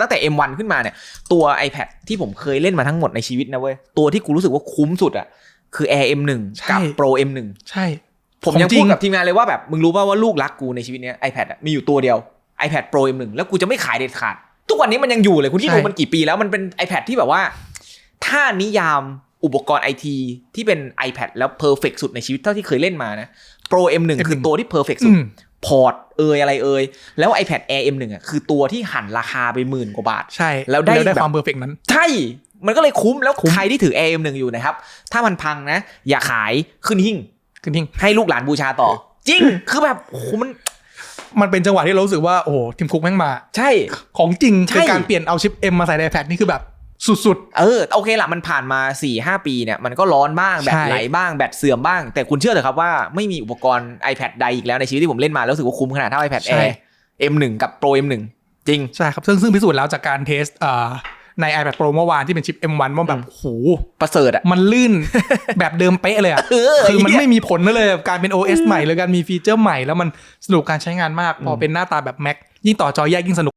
ตั้งแต่ M1 ขึ้นมาเนี่ยตัว iPad ที่ผมเคยเล่นมาทั้งหมดในชีวิตนะเว้ย ตัวที่กูรู้สึกว่าคุ้มสุดอะคือ Air M1 กับ Pro M1 ใช่ ผมของยังจริพูดงกับทีมงานเลยว่าแบบมึงรู้ป่าวว่าลูกรักกูในชีวิตเนี้ย iPad อะมีอยู่ตัวเดียว iPad Pro M1 แล้วกูจะไม่ขายเด็ดขาด ทุกวันนี้มันยังอยู่เลยคุณที่ดูมันกี่ปีแล้วมันเป็น iPad ที่แบบว่า ถ้านิยามอุปกรณ์ไอทีที่เป็น iPad แล้วเพอร์เฟกสุดในชีวิตเท่าที่เคยเล่นมานะ Pro M1 คือตัวที่เพอร์เฟกสุอืดม พอร์ตเอยอะไรเอยแล้ว iPad Air M1 อะคือตัวที่หันราคาไปหมื่นกว่าบาท ใช่ แล้วได้ได้แบบความเพอร์เฟกนั้น ใช่ มันก็เลยคุ้มแล้วคุ้มใครที่ถือ Air M1 อยู่นะครับ ถ้ามันพังนะ อย่าขายขึ้นหิ้งคือทิ้งให้ลูกหลานบูชาต่อ จริง คือแบบโอ้โหมันมันเป็นจังหวะที่เรารู้สึกว่าโอ้โหทีมคุกแม่งมา ใช่ของจริงใช่คือการเปลี่ยนเอาชิป M มาใส่ใน iPad นี่คือแบบ สุดเออโอเคละมันผ่านมา4ี่หปีเนี่ยมันก็ร้อนบ้างแบตใช่ไหลบ้างแบตเสื่อมบ้าง แต่คุณเชื่อเถอะครับว่าไม่มีอุปกรณ์ iPad ใดอีกแล้วในชีวิตที่ผมเล่นมาแล้วรู้สึกว่าคุ้มขนาดเท่า iPad ใช่ Air M1 กับ Pro M1 จริงๆใช่ครับ ซึ่งซึ่งพิสูจน์แล้วจากการเทสเอ่อใน iPad Pro เมื่อวานที่เป็นชิป M1 ว่าแบบอืมโอ้โหประเสริฐอะมันลื่นแบบเดิมเป๊ะเลยอะเออคือมันเหี้ยไม่มีผลเลยกับการเป็น OS ใหม่หรือการมีฟีเจอร์ใหม่แล้วมันสนุกการใช้งานมาก พอเป็นหน้าตาแบบ Mac ยิ่งต่อจอแยกยิ่งสนุก